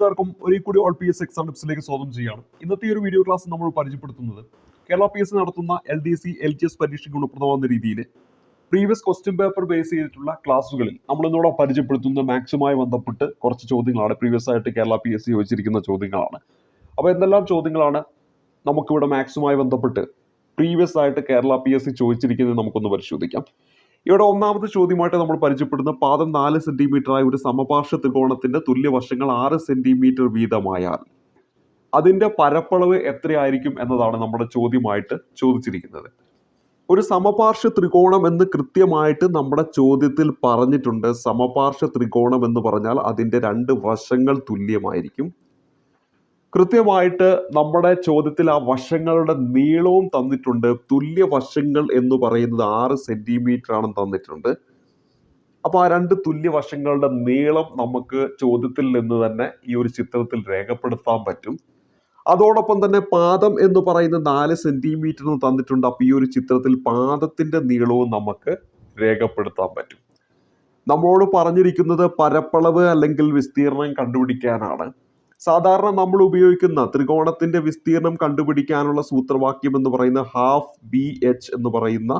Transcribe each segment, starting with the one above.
എല്ലാവർക്കും ഒരേ കൂടി ഓൾ പി എസ് എക്സാം ടിപ്സിലേക്ക് സ്വാഗതം ചെയ്യാണ് ഇന്നത്തെ ഒരു വീഡിയോ ക്ലാസ് നമ്മൾ പരിചയപ്പെടുത്തുന്നത് കേരള പി എസ് നടത്തുന്ന L D C L G S പരീക്ഷയ്ക്ക് ഗുണപ്രദമാകുന്ന രീതിയിൽ പ്രീവിയസ് ക്വസ്റ്റ്യൻ പേപ്പർ ബേസ് ചെയ്തിട്ടുള്ള ക്ലാസ്സുകളിൽ നമ്മൾ ഇന്നിവിടെ പരിചയപ്പെടുത്തുന്ന മാത്സുമായി ബന്ധപ്പെട്ട് കുറച്ച് ചോദ്യങ്ങളാണ്. പ്രീവിയസ് ആയിട്ട് കേരള പി എസ് സി ചോദിച്ചിരിക്കുന്ന ചോദ്യങ്ങളാണ്. അപ്പോൾ എന്തെല്ലാം ചോദ്യങ്ങളാണ് നമുക്കിവിടെ മാത്സുമായി ബന്ധപ്പെട്ട് പ്രീവിയസ് ആയിട്ട് കേരള പി എസ് സി ചോദിച്ചിരിക്കുന്നത് നമുക്കൊന്ന് പരിശോധിക്കാം. ഇവിടെ ഒന്നാമത്തെ ചോദ്യമായിട്ട് നമ്മൾ പരിചയപ്പെടുന്ന പാദം നാല് സെന്റിമീറ്റർ ആയ ഒരു സമപാർശ്വ ത്രികോണത്തിന്റെ തുല്യവശങ്ങൾ ആറ് സെന്റിമീറ്റർ വീതമായാൽ അതിന്റെ പരപ്പളവ് എത്രയായിരിക്കും എന്നതാണ് നമ്മുടെ ചോദ്യമായിട്ട് ചോദിച്ചിരിക്കുന്നത്. ഒരു സമപാർശ്വ ത്രികോണം എന്ന് കൃത്യമായിട്ട് നമ്മുടെ ചോദ്യത്തിൽ പറഞ്ഞിട്ടുണ്ട്. സമപാർശ്വ ത്രികോണം എന്ന് പറഞ്ഞാൽ അതിന്റെ രണ്ട് വശങ്ങൾ തുല്യമായിരിക്കും. കൃത്യമായിട്ട് നമ്മുടെ ചോദ്യത്തിൽ ആ വശങ്ങളുടെ നീളവും തന്നിട്ടുണ്ട്. തുല്യ വശങ്ങൾ എന്ന് പറയുന്നത് ആറ് സെന്റിമീറ്റർ ആണ് തന്നിട്ടുണ്ട്. അപ്പോൾ ആ രണ്ട് തുല്യ വശങ്ങളുടെ നീളം നമുക്ക് ചോദ്യത്തിൽ നിന്ന് തന്നെ ഈ ഒരു ചിത്രത്തിൽ രേഖപ്പെടുത്താൻ പറ്റും. അതോടൊപ്പം തന്നെ പാദം എന്ന് പറയുന്ന നാല് സെന്റിമീറ്റർ എന്ന് തന്നിട്ടുണ്ട്. അപ്പോൾ ഈ ഒരു ചിത്രത്തിൽ പാദത്തിന്റെ നീളവും നമുക്ക് രേഖപ്പെടുത്താൻ പറ്റും. നമ്മളോട് പറഞ്ഞിരിക്കുന്നത് പരപ്പളവ് അല്ലെങ്കിൽ വിസ്തീർണം കണ്ടുപിടിക്കാനാണ്. സാധാരണ നമ്മൾ ഉപയോഗിക്കുന്ന ത്രികോണത്തിന്റെ വിസ്തീർണം കണ്ടുപിടിക്കാനുള്ള സൂത്രവാക്യം എന്ന് പറയുന്ന ഹാഫ് ബി എച്ച് എന്ന് പറയുന്ന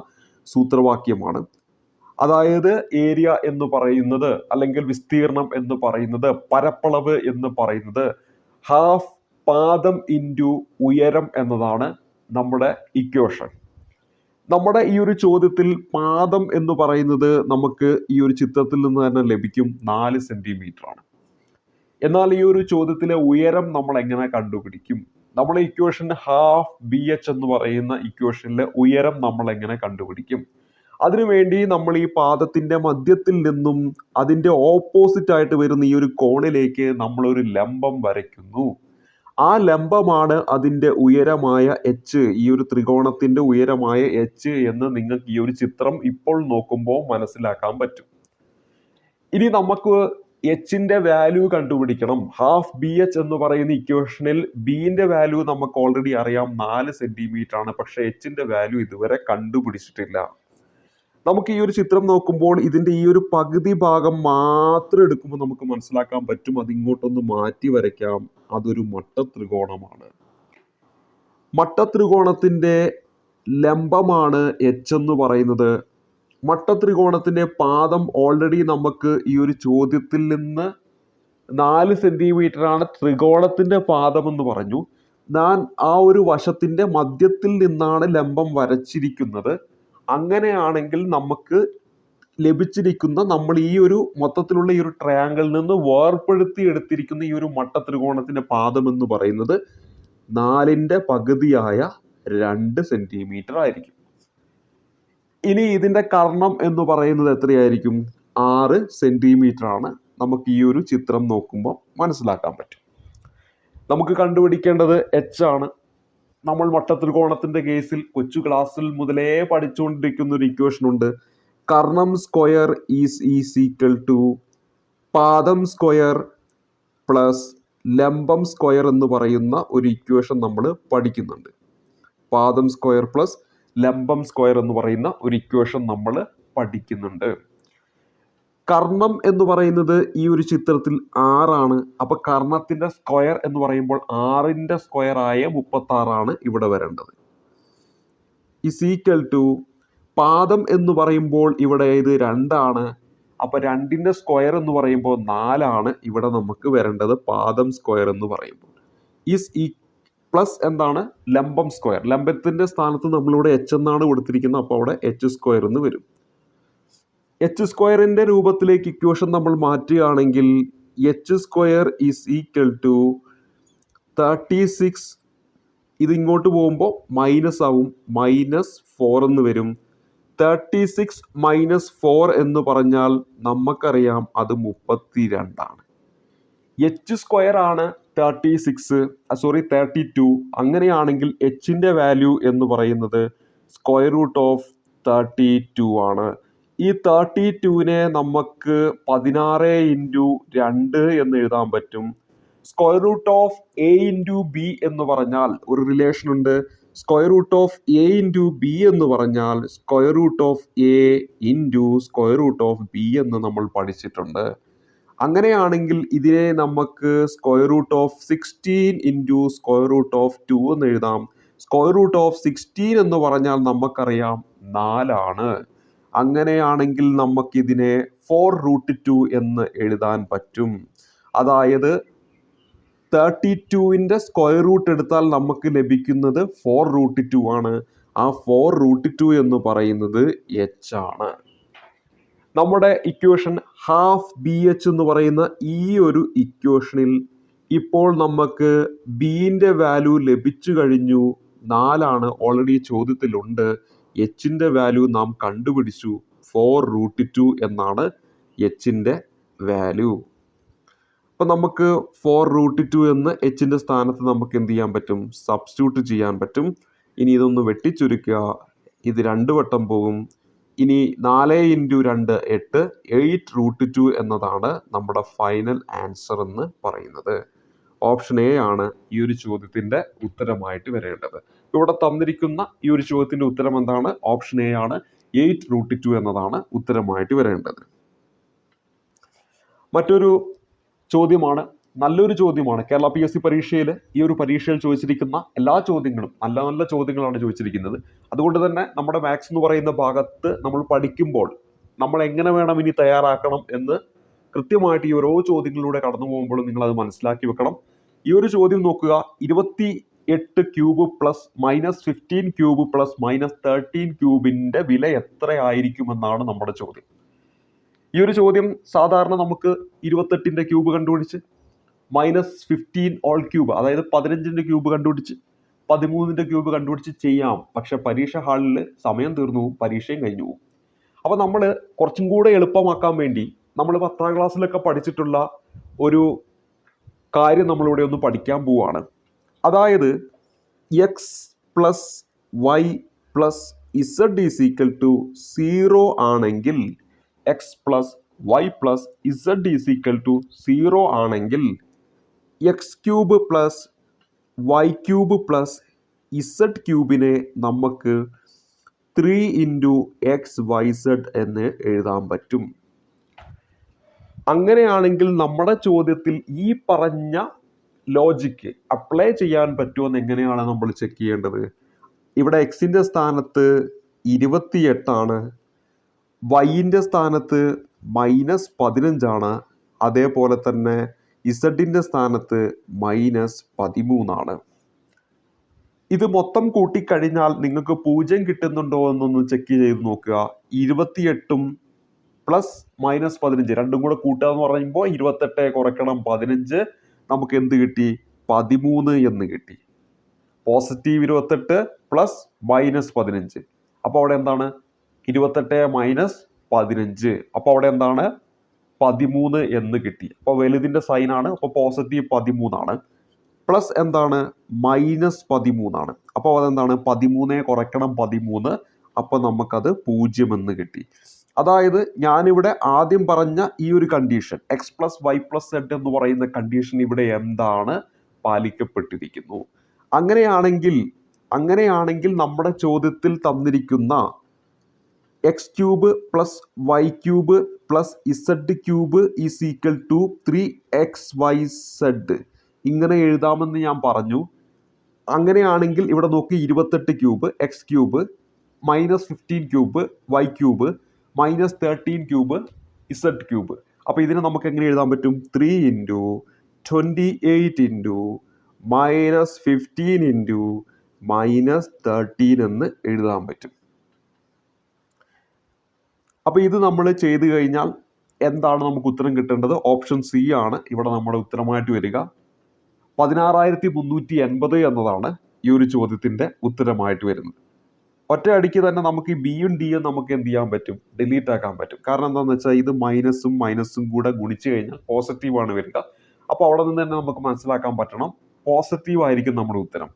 സൂത്രവാക്യമാണ്. അതായത് ഏരിയ എന്ന് പറയുന്നത് അല്ലെങ്കിൽ വിസ്തീർണം എന്ന് പറയുന്നത് പരപ്പളവ് എന്ന് പറയുന്നത് ഹാഫ് പാദം ഇന്റു ഉയരം എന്നതാണ് നമ്മുടെ ഇക്വേഷൻ നമ്മുടെ ഈ ഒരു ചോദ്യത്തിൽ പാദം എന്ന് പറയുന്നത് നമുക്ക് ഈ ഒരു ചിത്രത്തിൽ നിന്ന് തന്നെ ലഭിക്കും നാല് സെന്റിമീറ്റർ ആണ്. എന്നാൽ ഈ ഒരു ചോദ്യത്തിലെ ഉയരം നമ്മൾ എങ്ങനെ കണ്ടുപിടിക്കും? നമ്മൾ ഇക്വേഷൻ ഹാഫ് ബി എച്ച് എന്ന് പറയുന്ന ഇക്വേഷനിലെ ഉയരം നമ്മൾ എങ്ങനെ കണ്ടുപിടിക്കും? അതിനുവേണ്ടി നമ്മൾ ഈ പാദത്തിന്റെ മധ്യത്തിൽ നിന്നും അതിന്റെ ഓപ്പോസിറ്റ് ആയിട്ട് വരുന്ന ഈ ഒരു കോണിലേക്ക് നമ്മൾ ഒരു ലംബം വരയ്ക്കുന്നു. ആ ലംബമാണ് അതിന്റെ ഉയരമായ എച്ച് ഈ ഒരു ത്രികോണത്തിന്റെ ഉയരമായ എച്ച് എന്ന് നിങ്ങൾക്ക് ഈ ഒരു ചിത്രം ഇപ്പോൾ നോക്കുമ്പോൾ മനസ്സിലാക്കാൻ പറ്റും. ഇനി നമുക്ക് എച്ചിന്റെ വാല്യൂ കണ്ടുപിടിക്കണം. ഹാഫ് ബി എച്ച് എന്ന് പറയുന്ന ഇക്വേഷനിൽ ബിന്റെ വാല്യൂ നമുക്ക് ഓൾറെഡി അറിയാം. നാല് സെന്റിമീറ്റർ ആണ്. പക്ഷെ എച്ചിന്റെ വാല്യൂ ഇതുവരെ കണ്ടുപിടിച്ചിട്ടില്ല. നമുക്ക് ഈ ഒരു ചിത്രം നോക്കുമ്പോൾ ഇതിന്റെ ഈ ഒരു പകുതി ഭാഗം മാത്രം എടുക്കുമ്പോൾ നമുക്ക് മനസ്സിലാക്കാൻ പറ്റും അതിങ്ങോട്ടൊന്ന് മാറ്റി വരയ്ക്കാം. അതൊരു മട്ട ത്രികോണമാണ് മട്ട ത്രികോണത്തിന്റെ ലംബമാണ് എച്ച് എന്ന് പറയുന്നത്. മട്ട ത്രികോണത്തിന്റെ പാദം ഓൾറെഡി നമുക്ക് ഈ ഒരു ചോദ്യത്തിൽ നിന്ന് നാല് സെന്റിമീറ്റർ ആണ് ത്രികോണത്തിന്റെ പാദം എന്ന് പറഞ്ഞു. ഞാൻ ആ ഒരു വശത്തിന്റെ മധ്യത്തിൽ നിന്നാണ് ലംബം വരച്ചിരിക്കുന്നത്. അങ്ങനെയാണെങ്കിൽ നമുക്ക് ലഭിച്ചിരിക്കുന്ന നമ്മൾ ഈ ഒരു മൊത്തത്തിലുള്ള ഈ ഒരു ട്രയാങ്കിളിൽ നിന്ന് വേർപ്പെടുത്തി എടുത്തിരിക്കുന്ന ഈ ഒരു മട്ട ത്രികോണത്തിന്റെ പാദം എന്ന് പറയുന്നത് നാലിന്റെ പകുതിയായ രണ്ട് സെന്റിമീറ്റർ ആയിരിക്കും. ഇനി ഇതിന്റെ കർണം എന്ന് പറയുന്നത് എത്രയായിരിക്കും? ആറ് ആണ് നമുക്ക് ഈ ഒരു ചിത്രം നോക്കുമ്പോൾ മനസ്സിലാക്കാൻ പറ്റും. നമുക്ക് കണ്ടുപിടിക്കേണ്ടത് എച്ച് ആണ്. നമ്മൾ വട്ടത്തിൽ കോണത്തിന്റെ കേസിൽ കൊച്ചു ക്ലാസ്സിൽ മുതലേ പഠിച്ചുകൊണ്ടിരിക്കുന്ന ഒരു ഇക്വേഷൻ ഉണ്ട്. Karnam square is is equal to പാദം സ്ക്വയർ പ്ലസ് ലംബം സ്ക്വയർ എന്ന് പറയുന്ന ഒരു ഇക്വേഷൻ നമ്മൾ പഠിക്കുന്നുണ്ട്. പാദം സ്ക്വയർ പ്ലസ് ലംബം സ്ക്വയർ എന്ന് പറയുന്ന ഒരു ഇക്വേഷൻ നമ്മൾ പഠിക്കുന്നുണ്ട്. കർണം എന്ന് പറയുന്നത് ഈ ഒരു ചിത്രത്തിൽ ആറാണ് അപ്പൊ കർണത്തിന്റെ സ്ക്വയർ എന്ന് പറയുമ്പോൾ ആറിന്റെ സ്ക്വയർ ആയ മുപ്പത്തി ആറാണ് ഇവിടെ വരേണ്ടത്. ഇസ് ഈക്വൽ ടു പാദം എന്ന് പറയുമ്പോൾ ഇവിടെ ഇത് രണ്ടാണ്. അപ്പൊ രണ്ടിന്റെ സ്ക്വയർ എന്ന് പറയുമ്പോൾ നാലാണ് ഇവിടെ നമുക്ക് വരേണ്ടത് പാദം സ്ക്വയർ എന്ന് പറയുമ്പോൾ. ഇസ് ഈ പ്ലസ് എന്താണ്? ലംബം സ്ക്വയർ. ലംബത്തിന്റെ സ്ഥാനത്ത് നമ്മളിവിടെ എച്ച് എന്നാണ് കൊടുത്തിരിക്കുന്നത്. അപ്പോൾ അവിടെ എച്ച് സ്ക്വയർ എന്ന് വരും. എച്ച് സ്ക്വയറിന്റെ രൂപത്തിലേക്ക് ഇക്വേഷൻ നമ്മൾ മാറ്റുകയാണെങ്കിൽ H square is equal to thirty six ഇതിങ്ങോട്ട് പോകുമ്പോൾ മൈനസ് ആവും. മൈനസ് ഫോർ എന്ന് വരും. തേർട്ടി സിക്സ് മൈനസ് ഫോർ എന്ന് പറഞ്ഞാൽ നമുക്കറിയാം അത് മുപ്പത്തി രണ്ടാണ് എച്ച് സ്ക്വയർ ആണ് thirty six sorry thirty two അങ്ങനെയാണെങ്കിൽ എച്ചിന്റെ വാല്യൂ എന്ന് പറയുന്നത് square root of thirty two ആണ്. ഈ തേർട്ടി ടുവിനെ നമുക്ക് പതിനാറ് ഇന്റു രണ്ട് എന്ന് എഴുതാൻ പറ്റും. Square root of A into B എന്ന് പറഞ്ഞാൽ ഒരു റിലേഷൻ ഉണ്ട്. Square root of A into B എന്ന് പറഞ്ഞാൽ square root of A into square root of B എന്ന് നമ്മൾ പഠിച്ചിട്ടുണ്ട്. അങ്ങനെയാണെങ്കിൽ ഇതിനെ നമുക്ക് square root of sixteen into square root of two എന്ന് എഴുതാം. സ്ക്വയർ റൂട്ട് ഓഫ് സിക്സ്റ്റീൻ എന്ന് പറഞ്ഞാൽ നമുക്കറിയാം നാലാണ്. അങ്ങനെയാണെങ്കിൽ നമുക്കിതിനെ ഫോർ റൂട്ട് ടു എന്ന് എഴുതാൻ പറ്റും. അതായത് തേർട്ടി ടുവിന്റെ സ്ക്വയർ റൂട്ട് എടുത്താൽ നമുക്ക് ലഭിക്കുന്നത് ഫോർ റൂട്ട് ടു ആണ്. ആ ഫോർ റൂട്ട് ടു എന്ന് പറയുന്നത് എച്ച് ആണ്. നമ്മുടെ ഇക്വേഷൻ ഹാഫ് ബി എച്ച് എന്ന് പറയുന്ന ഈ ഒരു ഇക്വേഷനിൽ ഇപ്പോൾ നമുക്ക് ബീന്റെ വാല്യൂ ലഭിച്ചു കഴിഞ്ഞു. നാലാണ് ഓൾറെഡി ചോദ്യത്തിലുണ്ട്. എച്ചിന്റെ വാല്യൂ നാം കണ്ടുപിടിച്ചു. ഫോർ റൂട്ട് ടു എന്നാണ് എച്ചിന്റെ വാല്യൂ അപ്പം നമുക്ക് ഫോർ റൂട്ട് ടു എന്ന് എച്ചിന്റെ സ്ഥാനത്ത് നമുക്ക് എന്ത് ചെയ്യാൻ പറ്റും? സബ്സ്റ്റിറ്റ്യൂട്ട് ചെയ്യാൻ പറ്റും. ഇനി ഇതൊന്ന് വെട്ടിച്ചുരുക്കുക. ഇത് രണ്ട് വട്ടം പോകും. ഇനി നാല് ഇന്റു രണ്ട് എട്ട് എയ്റ്റ് റൂട്ട് ടു എന്നതാണ് നമ്മുടെ ഫൈനൽ ആൻസർ എന്ന് പറയുന്നത്. ഓപ്ഷൻ എ ആണ് ഈ ഒരു ചോദ്യത്തിന്റെ ഉത്തരമായിട്ട് വരേണ്ടത്. ഇവിടെ തന്നിരിക്കുന്ന ഈ ഒരു ചോദ്യത്തിന്റെ ഉത്തരം എന്താണ്? ഓപ്ഷൻ എ ആണ് എയ്റ്റ് റൂട്ട് ടു എന്നതാണ് ഉത്തരമായിട്ട് വരേണ്ടത്. മറ്റൊരു ചോദ്യമാണ് നല്ലൊരു ചോദ്യമാണ് കേരള പി എസ് സി പരീക്ഷയിൽ ഈ ഒരു പരീക്ഷയിൽ ചോദിച്ചിരിക്കുന്ന എല്ലാ ചോദ്യങ്ങളും നല്ല നല്ല ചോദ്യങ്ങളാണ് ചോദിച്ചിരിക്കുന്നത്. അതുകൊണ്ട് തന്നെ നമ്മുടെ മാത്സ് എന്ന് പറയുന്ന ഭാഗത്ത് നമ്മൾ പഠിക്കുമ്പോൾ നമ്മൾ എങ്ങനെ വേണം ഇനി തയ്യാറാക്കണം എന്ന് കൃത്യമായിട്ട് ഈ ഓരോ ചോദ്യങ്ങളിലൂടെ കടന്നു പോകുമ്പോഴും നിങ്ങൾ അത് മനസ്സിലാക്കി വെക്കണം. ഈ ഒരു ചോദ്യം നോക്കുക. ഇരുപത്തി എട്ട് cube plus minus fifteen cube plus minus thirteen ക്യൂബിന്റെ വില എത്രയായിരിക്കുമെന്നാണ് നമ്മുടെ ചോദ്യം. ഈ ഒരു ചോദ്യം സാധാരണ നമുക്ക് ഇരുപത്തെട്ടിന്റെ ക്യൂബ് കണ്ടുപിടിച്ച് മൈനസ് ഫിഫ്റ്റീൻ ഓൾ ക്യൂബ് അതായത് പതിനഞ്ചിന്റെ ക്യൂബ് കണ്ടുപിടിച്ച് പതിമൂന്നിന്റെ ക്യൂബ് കണ്ടുപിടിച്ച് ചെയ്യാം. പക്ഷെ പരീക്ഷ ഹാളിൽ സമയം തീർന്നു പോകും പരീക്ഷയും കഴിഞ്ഞു അപ്പോൾ നമ്മൾ കുറച്ചും കൂടെ എളുപ്പമാക്കാൻ വേണ്ടി നമ്മൾ പത്താം ക്ലാസ്സിലൊക്കെ പഠിച്ചിട്ടുള്ള ഒരു കാര്യം നമ്മളിവിടെ ഒന്ന് പഠിക്കാൻ പോവാണ്. അതായത് x plus y plus z is equal to zero ആണെങ്കിൽ x plus y plus z is equal to zero ആണെങ്കിൽ x cube plus y cube plus z ക്യൂബിനെ നമുക്ക് three into x y z എന്ന് എഴുതാൻ പറ്റും. അങ്ങനെയാണെങ്കിൽ നമ്മുടെ ചോദ്യത്തിൽ ഈ പറഞ്ഞ ലോജിക്ക് അപ്ലൈ ചെയ്യാൻ പറ്റുമെന്ന് എങ്ങനെയാണ് നമ്മൾ ചെക്ക് ചെയ്യേണ്ടത്? ഇവിടെ എക്സിന്റെ സ്ഥാനത്ത് ഇരുപത്തിയെട്ടാണ് വൈന്റെ സ്ഥാനത്ത് മൈനസ് പതിനഞ്ചാണ് അതേപോലെ തന്നെ ഇസഡിന്റെ സ്ഥാനത്ത് മൈനസ് പതിമൂന്നാണ്. ഇത് മൊത്തം കൂട്ടിക്കഴിഞ്ഞാൽ നിങ്ങൾക്ക് പൂജ്യം കിട്ടുന്നുണ്ടോ എന്നൊന്ന് ചെക്ക് ചെയ്ത് നോക്കുക. ഇരുപത്തിയെട്ടും പ്ലസ് മൈനസ് പതിനഞ്ച് രണ്ടും കൂടെ കൂട്ടുക എന്ന് പറയുമ്പോൾ ഇരുപത്തെട്ട് കുറയ്ക്കണം പതിനഞ്ച് നമുക്ക് എന്ത് കിട്ടി? പതിമൂന്ന് എന്ന് കിട്ടി. പോസിറ്റീവ് ഇരുപത്തെട്ട് പ്ലസ് മൈനസ് പതിനഞ്ച്. അപ്പോൾ അവിടെ എന്താണ്? ഇരുപത്തെട്ട് മൈനസ് പതിനഞ്ച്. അപ്പോൾ അവിടെ എന്താണ്? പതിമൂന്ന് എന്ന് കിട്ടി. അപ്പോൾ വലുതിന്റെ സൈനാണ് അപ്പോൾ പോസിറ്റീവ് പതിമൂന്നാണ്. പ്ലസ് എന്താണ്? മൈനസ് പതിമൂന്നാണ്. അപ്പോൾ അതെന്താണ്? പതിമൂന്നേ കുറയ്ക്കണം പതിമൂന്ന്. അപ്പോൾ നമുക്കത് പൂജ്യം എന്ന് കിട്ടി. അതായത് ഞാനിവിടെ ആദ്യം പറഞ്ഞ ഈ ഒരു condition x plus y plus z എന്ന് പറയുന്ന കണ്ടീഷൻ ഇവിടെ എന്താണ്? പാലിക്കപ്പെട്ടിരിക്കുന്നു. അങ്ങനെയാണെങ്കിൽ അങ്ങനെയാണെങ്കിൽ നമ്മുടെ ചോദ്യത്തിൽ തന്നിരിക്കുന്ന x cube plus y cube plus z cube is equal to three x y z. ഇങ്ങനെ എഴുതാമെന്ന് ഞാൻ പറഞ്ഞു. അങ്ങനെയാണെങ്കിൽ ഇവിടെ നോക്കി ഇരുപത്തെട്ട് cube x cube minus fifteen cube y cube minus thirteen cube z cube. അപ്പോൾ ഇതിനെ നമുക്ക് എങ്ങനെ എഴുതാൻ പറ്റും? Three into twenty eight into minus fifteen into minus thirteen എന്ന് എഴുതാൻ പറ്റും. അപ്പോൾ ഇത് നമ്മൾ ചെയ്തു കഴിഞ്ഞാൽ എന്താണ് നമുക്ക് ഉത്തരം കിട്ടേണ്ടത്? ഓപ്ഷൻ സി ആണ്. ഇവിടെ നമ്മുടെ ഉത്തരമായിട്ട് വരിക. പതിനാറായിരത്തി മുന്നൂറ്റി എൺപത് എന്നതാണ് ഈ ഒരു ചോദ്യത്തിന്റെ ഉത്തരമായിട്ട് വരുന്നത്. ഒറ്റ അടിക്ക് തന്നെ നമുക്ക് ഈ ബിയും ഡിയും നമുക്ക് എന്ത് ചെയ്യാൻ പറ്റും? ഡിലീറ്റ് ആക്കാൻ പറ്റും. കാരണം എന്താണെന്ന് വെച്ചാൽ ഇത് മൈനസും മൈനസും കൂടെ ഗുണിച്ചു കഴിഞ്ഞാൽ പോസിറ്റീവ് ആണ് വരിക. അപ്പോൾ അവിടെ നിന്ന് തന്നെ നമുക്ക് മനസ്സിലാക്കാൻ പറ്റണം. പോസിറ്റീവ് ആയിരിക്കും നമ്മുടെ ഉത്തരം.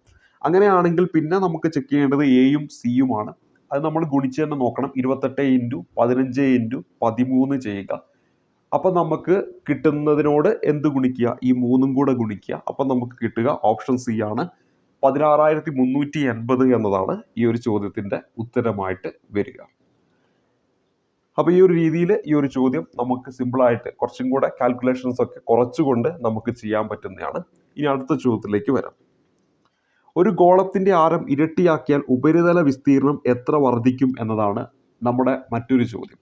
അങ്ങനെയാണെങ്കിൽ പിന്നെ നമുക്ക് ചെക്ക് ചെയ്യേണ്ടത് എയും സിയുമാണ് അത് നമ്മൾ ഗുണിച്ച് തന്നെ നോക്കണം. ഇരുപത്തെട്ട് ഇന്റു പതിനഞ്ച് ഇന്റു പതിമൂന്ന് ചെയ്യുക. അപ്പം നമുക്ക് കിട്ടുന്നതിനോട് എന്ത് ഗുണിക്കുക? ഈ മൂന്നും കൂടെ ഗുണിക്കുക. അപ്പം നമുക്ക് കിട്ടുക ഓപ്ഷൻ സി ആണ് പതിനാറായിരത്തി മുന്നൂറ്റി എൺപത് എന്നതാണ് ഈ ഒരു ചോദ്യത്തിന്റെ ഉത്തരമായിട്ട് വരിക. അപ്പോൾ ഈ ഒരു രീതിയിൽ ഈ ഒരു ചോദ്യം നമുക്ക് സിമ്പിളായിട്ട് കുറച്ചും കൂടെ കാൽക്കുലേഷൻസ് ഒക്കെ കുറച്ചുകൊണ്ട് നമുക്ക് ചെയ്യാൻ പറ്റുന്നതാണ്. ഇനി അടുത്ത ചോദ്യത്തിലേക്ക് വരാം. ഒരു ഗോളത്തിന്റെ ആരം ഇരട്ടിയാക്കിയാൽ ഉപരിതല വിസ്തീർണം എത്ര വർദ്ധിക്കും എന്നതാണ് നമ്മുടെ മറ്റൊരു ചോദ്യം.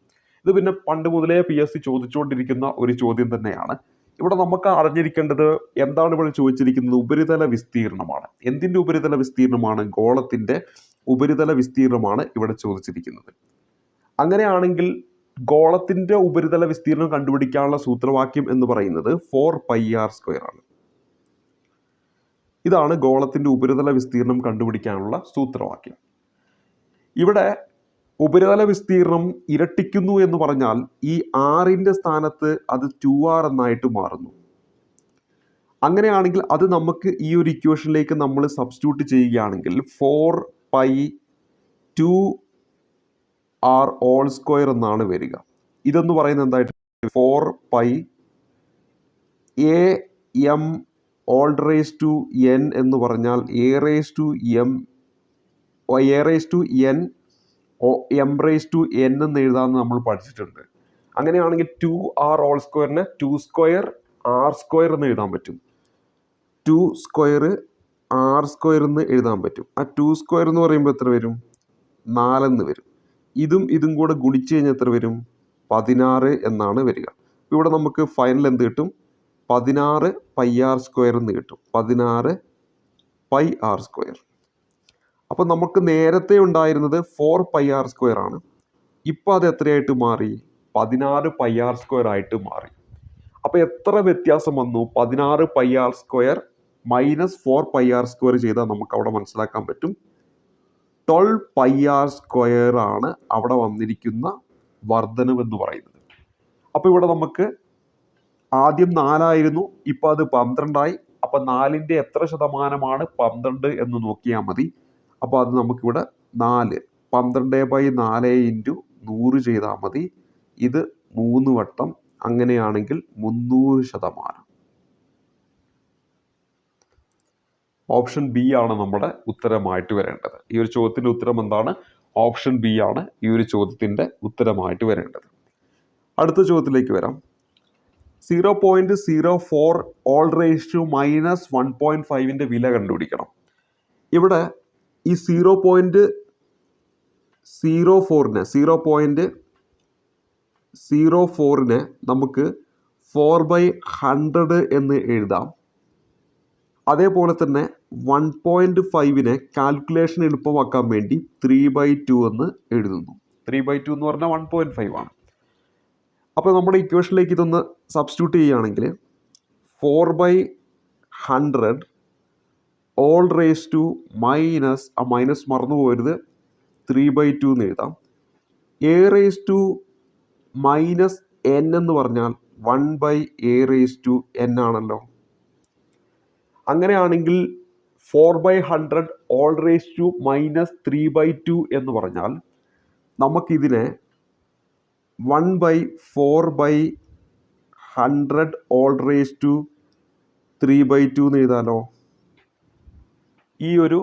ഇത് പിന്നെ പണ്ട് മുതലേ പി എസ് സി ചോദിച്ചുകൊണ്ടിരിക്കുന്ന ഒരു ചോദ്യം തന്നെയാണ്. ഇവിടെ നമുക്ക് അറിഞ്ഞിരിക്കേണ്ടത് എന്താണ് ഇവിടെ ചോദിച്ചിരിക്കുന്നത്? ഉപരിതല വിസ്തീർണമാണ്. എന്തിന്റെ ഉപരിതല വിസ്തീർണമാണ്? ഗോളത്തിന്റെ ഉപരിതല വിസ്തീർണമാണ് ഇവിടെ ചോദിച്ചിരിക്കുന്നത്. അങ്ങനെയാണെങ്കിൽ ഗോളത്തിന്റെ ഉപരിതല വിസ്തീർണം കണ്ടുപിടിക്കാനുള്ള സൂത്രവാക്യം എന്ന് പറയുന്നത് ഫോർ പൈ ആർ സ്ക്വയർ ആണ്. ഇതാണ് ഗോളത്തിന്റെ ഉപരിതല വിസ്തീർണം കണ്ടുപിടിക്കാനുള്ള സൂത്രവാക്യം. ഇവിടെ ഉപരിതല വിസ്തീർണം ഇരട്ടിക്കുന്നു എന്ന് പറഞ്ഞാൽ ഈ ആറിന്റെ സ്ഥാനത്ത് അത് ടു ആർ എന്നായിട്ട് മാറുന്നു. അങ്ങനെയാണെങ്കിൽ അത് നമുക്ക് ഈ ഒരു ഇക്വേഷനിലേക്ക് നമ്മൾ സബ്സ്റ്റിറ്റ്യൂട്ട് ചെയ്യുകയാണെങ്കിൽ four pi two r whole square എന്നാണ് വരിക. ഇതെന്ന് പറയുന്നത് എന്തായിട്ട്? Four pi a m whole raise to n എന്ന് പറഞ്ഞാൽ a raise to m a raise to n m raise to n എന്ന് എഴുതാമെന്ന് നമ്മൾ പഠിച്ചിട്ടുണ്ട്. അങ്ങനെയാണെങ്കിൽ ടു ആർ ഓൾ സ്ക്വയറിന് ടു സ്ക്വയർ ആർ സ്ക്വയർ എന്ന് എഴുതാൻ പറ്റും. ടു സ്ക്വയർ ആർ സ്ക്വയർ എന്ന് എഴുതാൻ പറ്റും. ആ ടു സ്ക്വയർ എന്ന് പറയുമ്പോൾ എത്ര വരും? നാലെന്ന് വരും. ഇതും ഇതും കൂടെ ഗുണിച്ച് കഴിഞ്ഞാൽ എത്ര വരും? പതിനാറ് എന്നാണ് വരിക. ഇവിടെ നമുക്ക് ഫൈനൽ എന്ത് കിട്ടും? പതിനാറ് പൈ ആർ സ്ക്വയർ എന്ന് കിട്ടും. പതിനാറ് പൈ ആർ സ്ക്വയർ അപ്പോൾ നമുക്ക് നേരത്തെ ഉണ്ടായിരുന്നത് ഫോർ പൈ ആർ സ്ക്വയർ ആണ്. ഇപ്പോൾ അത് എത്രയായിട്ട് മാറി? പതിനാറ് പൈ ആർ സ്ക്വയർ ആയിട്ട് മാറി. അപ്പോൾ എത്ര വ്യത്യാസം വന്നു? പതിനാറ് pi r square minus four pi r square ചെയ്താൽ നമുക്ക് അവിടെ മനസ്സിലാക്കാൻ പറ്റും. ട്വൽവ് പൈ ആർ സ്ക്വയർ ആണ് അവിടെ വന്നിരിക്കുന്ന വർധനവ് എന്ന് പറയുന്നത്. അപ്പോൾ ഇവിടെ നമുക്ക് ആദ്യം നാലായിരുന്നു ഇപ്പോൾ അത് പന്ത്രണ്ടായി. അപ്പം നാലിന്റെ എത്ര ശതമാനമാണ് പന്ത്രണ്ട് എന്ന് നോക്കിയാൽ മതി. അപ്പോൾ അത് നമുക്കിവിടെ നാല്. പന്ത്രണ്ട് ബൈ നാല് ഇന്റു നൂറ് ചെയ്താൽ മതി. ഇത് മൂന്ന് വട്ടം അങ്ങനെയാണെങ്കിൽ മുന്നൂറ് ശതമാനം. ഓപ്ഷൻ ബി ആണ് നമ്മുടെ ഉത്തരമായിട്ട് വരേണ്ടത്. ഈ ഒരു ചോദ്യത്തിന്റെ ഉത്തരം എന്താണ്? ഓപ്ഷൻ ബി ആണ് ഈ ഒരു ചോദ്യത്തിന്റെ ഉത്തരമായിട്ട് വരേണ്ടത്. അടുത്ത ചോദ്യത്തിലേക്ക് വരാം. Zero point zero four whole to minus one point ഫൈവിന്റെ വില കണ്ടുപിടിക്കണം. ഇവിടെ ഈ സീറോ പോയിന്റ് സീറോ ഫോറിന് സീറോ പോയിന്റ് സീറോ ഫോറിന് നമുക്ക് ഫോർ ബൈ ഹൺഡ്രഡ് എന്ന് എഴുതാം. അതേപോലെ തന്നെ വൺ പോയിന്റ് ഫൈവിനെ കാൽക്കുലേഷൻ എളുപ്പമാക്കാൻ വേണ്ടി ത്രീ ബൈ ടു എന്ന് എഴുതുന്നു. ത്രീ ബൈ ടു എന്ന് പറഞ്ഞാൽ വൺ പോയിന്റ് ഫൈവ് ആണ്. അപ്പോൾ നമ്മുടെ ഇക്വേഷനിലേക്ക് ഇതൊന്ന് സബ്സ്റ്റിറ്റ്യൂട്ട് ചെയ്യുകയാണെങ്കിൽ four by hundred whole raise to minus ആ മൈനസ് മറന്നു പോരുത് ത്രീ ബൈ ടു എന്ന് എഴുതാം. A raise to minus n എന്ന് പറഞ്ഞാൽ one by a raise to n ആണല്ലോ. അങ്ങനെയാണെങ്കിൽ four by hundred whole raise to minus three by two എന്ന് പറഞ്ഞാൽ നമുക്കിതിനെ one by four by hundred whole raise to three by two എന്ന് എഴുതാലോ? ഈ ഒരു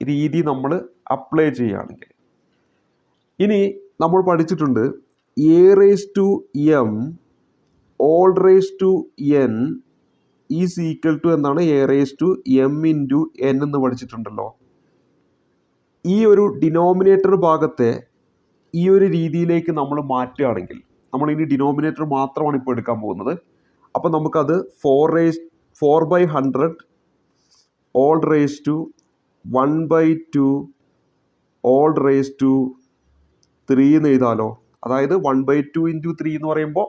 രീതി നമ്മൾ അപ്ലൈ ചെയ്യുകയാണെങ്കിൽ. ഇനി നമ്മൾ പഠിച്ചിട്ടുണ്ട് a raise to m whole raise to n is equal to എന്നാണ് a raise to m into n എന്ന് പഠിച്ചിട്ടുണ്ടല്ലോ. ഈ ഒരു ഡിനോമിനേറ്റർ ഭാഗത്തെ ഈ ഒരു രീതിയിലേക്ക് നമ്മൾ മാറ്റുകയാണെങ്കിൽ നമ്മൾ ഇനി ഡിനോമിനേറ്റർ മാത്രമാണ് ഇപ്പോൾ എടുക്കാൻ പോകുന്നത്. അപ്പോൾ നമുക്കത് four raise four by hundred whole raise to one by two whole raise to three എന്ന് എഴുതാലോ. അതായത് one by two into three എന്ന് പറയുമ്പോൾ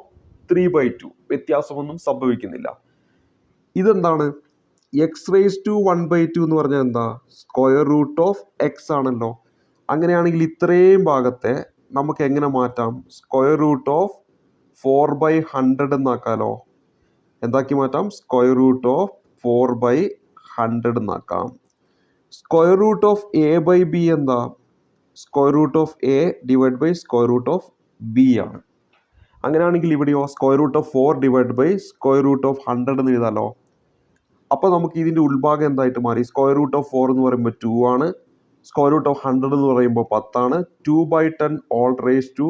ത്രീ ബൈ ടു വ്യത്യാസമൊന്നും സംഭവിക്കുന്നില്ല. ഇതെന്താണ്? X raise to one by two എന്ന് പറഞ്ഞാൽ എന്താ? സ്ക്വയർ റൂട്ട് ഓഫ് എക്സ് ആണല്ലോ. അങ്ങനെയാണെങ്കിൽ ഇത്രയും ഭാഗത്തെ നമുക്ക് എങ്ങനെ മാറ്റാം? Square root of four by hundred എന്നാക്കാലോ. എന്താക്കി മാറ്റാം? Square root of four by hundred എന്നാക്കാം. Square root of a by b എന്താ? Square root of a divide by square root of b ആണ്. അങ്ങനെയാണെങ്കിൽ ഇവിടെയോ square root of four divide by square root of hundred എന്ന് എഴുതാലോ. അപ്പോൾ നമുക്ക് ഇതിന്റെ ഉൾഭാഗം എന്തായിട്ട് മാറി? സ്ക്വയർ റൂട്ട് ഓഫ് ഫോർ എന്ന് പറയുമ്പോൾ ടു ആണ്. സ്ക്വയർ റൂട്ട് ഓഫ് ഹൺഡ്രഡ് എന്ന് പറയുമ്പോൾ പത്താണ്. Two by ten whole raise to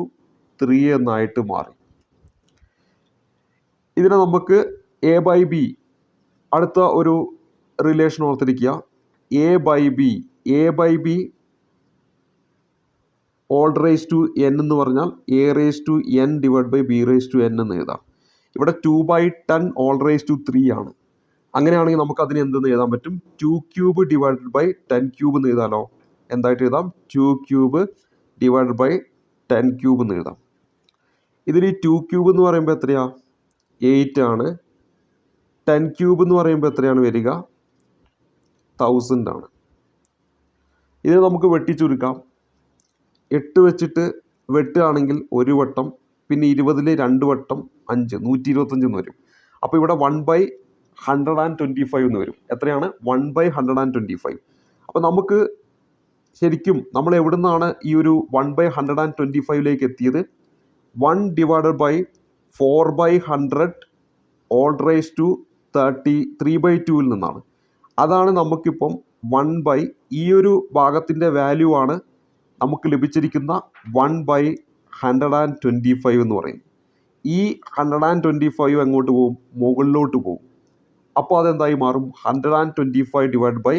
three എന്നായിട്ട് മാറി. ഇതിനെ നമുക്ക് എ ബൈ ബി അടുത്ത ഒരു റിലേഷൻ ഓർത്തിരിക്കുക. A by b a by b whole raise to n എന്ന് പറഞ്ഞാൽ a raise to n divide by b raise to n എന്ന് എഴുതാം. ഇവിടെ two by ten whole raise to three ആണ്. അങ്ങനെയാണെങ്കിൽ നമുക്ക് അതിന് എന്തെന്ന് എഴുതാൻ പറ്റും? Two cube divided by ten cube എന്ന് എഴുതാലോ? എന്തായിട്ട് എഴുതാം? Two cube divide by ten cube എന്ന് എഴുതാം. ഇതിൽ ടു ക്യൂബ് എന്ന് പറയുമ്പോൾ എത്രയാ? എയ്റ്റ് ആണ്. ടെൻ ക്യൂബ് എന്ന് പറയുമ്പോൾ എത്രയാണ് വരിക? തൗസൻഡ് ആണ്. ഇത് നമുക്ക് വെട്ടിച്ചുരുക്കാം. എട്ട് വെച്ചിട്ട് വെട്ടുകയാണെങ്കിൽ ഒരു വട്ടം പിന്നെ ഇരുപതിൽ രണ്ട് വട്ടം അഞ്ച് നൂറ്റി ഇരുപത്തഞ്ച് എന്ന് വരും. അപ്പോൾ ഇവിടെ one by hundred and twenty five എന്ന് വരും. എത്രയാണ്? One by hundred and twenty five അപ്പോൾ നമുക്ക് ശരിക്കും നമ്മൾ എവിടെ നിന്നാണ് ഈ ഒരു one by hundred and twenty ഫൈവിലേക്ക് എത്തിയത്? One divided by four by hundred whole to thirty three by ടുവിൽ നിന്നാണ്. അതാണ് നമുക്കിപ്പം വൺ ബൈ ഈ ഒരു ഭാഗത്തിന്റെ വാല്യൂ ആണ് നമുക്ക് ലഭിച്ചിരിക്കുന്ന one by hundred and twenty five എന്ന് പറയും. ഈ ഹൺഡ്രഡ് ആൻഡ് ട്വന്റി ഫൈവ് എങ്ങോട്ട് പോകും മുകളിലോട്ട് പോകും അപ്പോൾ അതെന്തായി മാറും? Hundred and twenty five divide by